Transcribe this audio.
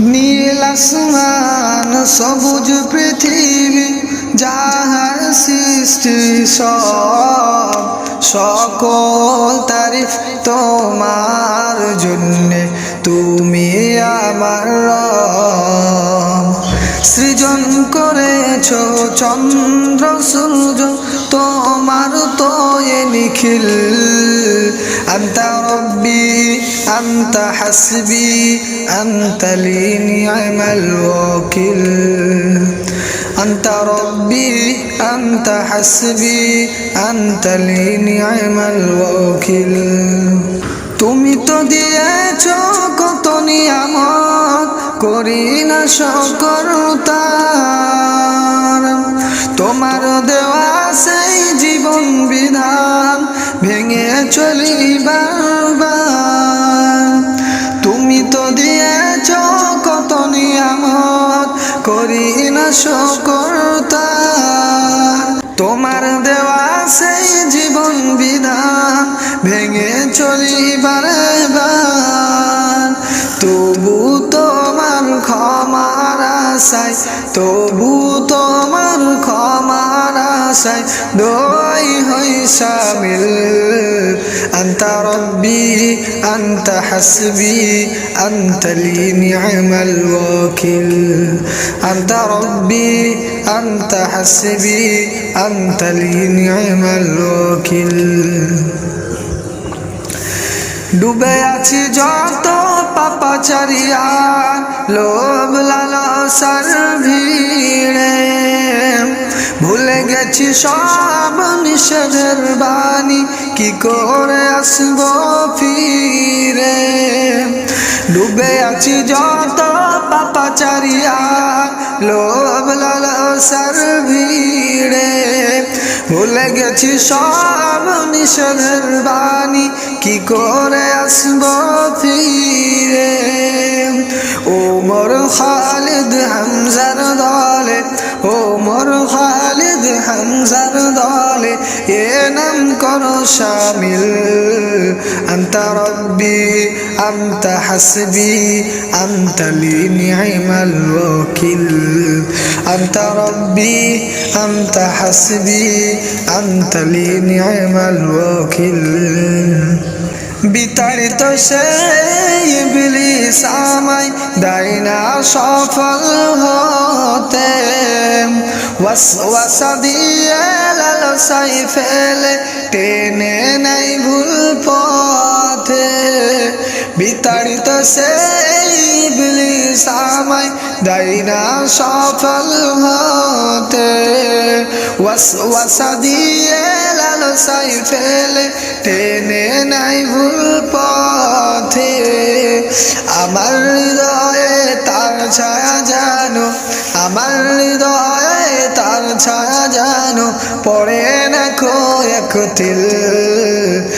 নীল আসমান, সবুজ পৃথিবী, যাহার সৃষ্টি সব, সকল তারিফ তোমার জন্যে, তুমি আমার সৃজন করেছ চন্দ্র সূর্য, তোমার তো নিখিল أنت ربي أنت حسبي أنت لي نعم الوكيل أنت ربي أنت حسبي أنت لي نعم الوكيل তুমি তো দিয়েছ কত নিয়ামত করি না সকর চলি বারবার তুমি তো দিয়েছ কত নিয়ামত, করি না সকর তার তোমার দেওয়া সেই জীবন বিধান, ভেঙে চলি বারে তবু তোমার ক্ষমার আশায়, তবু তোমার ক্ষমার আশায় দই হই সামিল। أنت ربي أنت حسبي أنت لي نعم الوكيل أنت ربي أنت حسبي أنت لي نعم الوكيل ডুবে আছি যত পাপাচারিয়া লোভ লালসার ভিড়ে ভুলে গেছি সব নিষেধের বাণী। কি করে আসব ফিরে? ডুবে আছি যত পাপাচারিয়া, লোভ লাল লালসার ভিড়ে। ভুলে গেছি সব নিষেধের বাণী। কি করে আসব ফিরে? ও মোর খালিদ হামজার দলে انت ربي انت حسبي انت لي نعم الوكيل انت ربي انت حسبي انت لي نعم الوكيل বিতাড়িত সেই ইবলিস আমায় দেয় না সফল হতে। ওয়াসওয়াসা লালসাই ফেলে, টেনে নাই ভুল পথে। বিতাড়িত সেই ইবলিস আমায় দেয় না সফল হতে। ওয়াসওয়াসা দিয়ে লালসাই ফেলে, টেনে নাই ভুল পথে। আমার হৃদয়ে তার ছায়া জানো আমার হৃদয়ে তার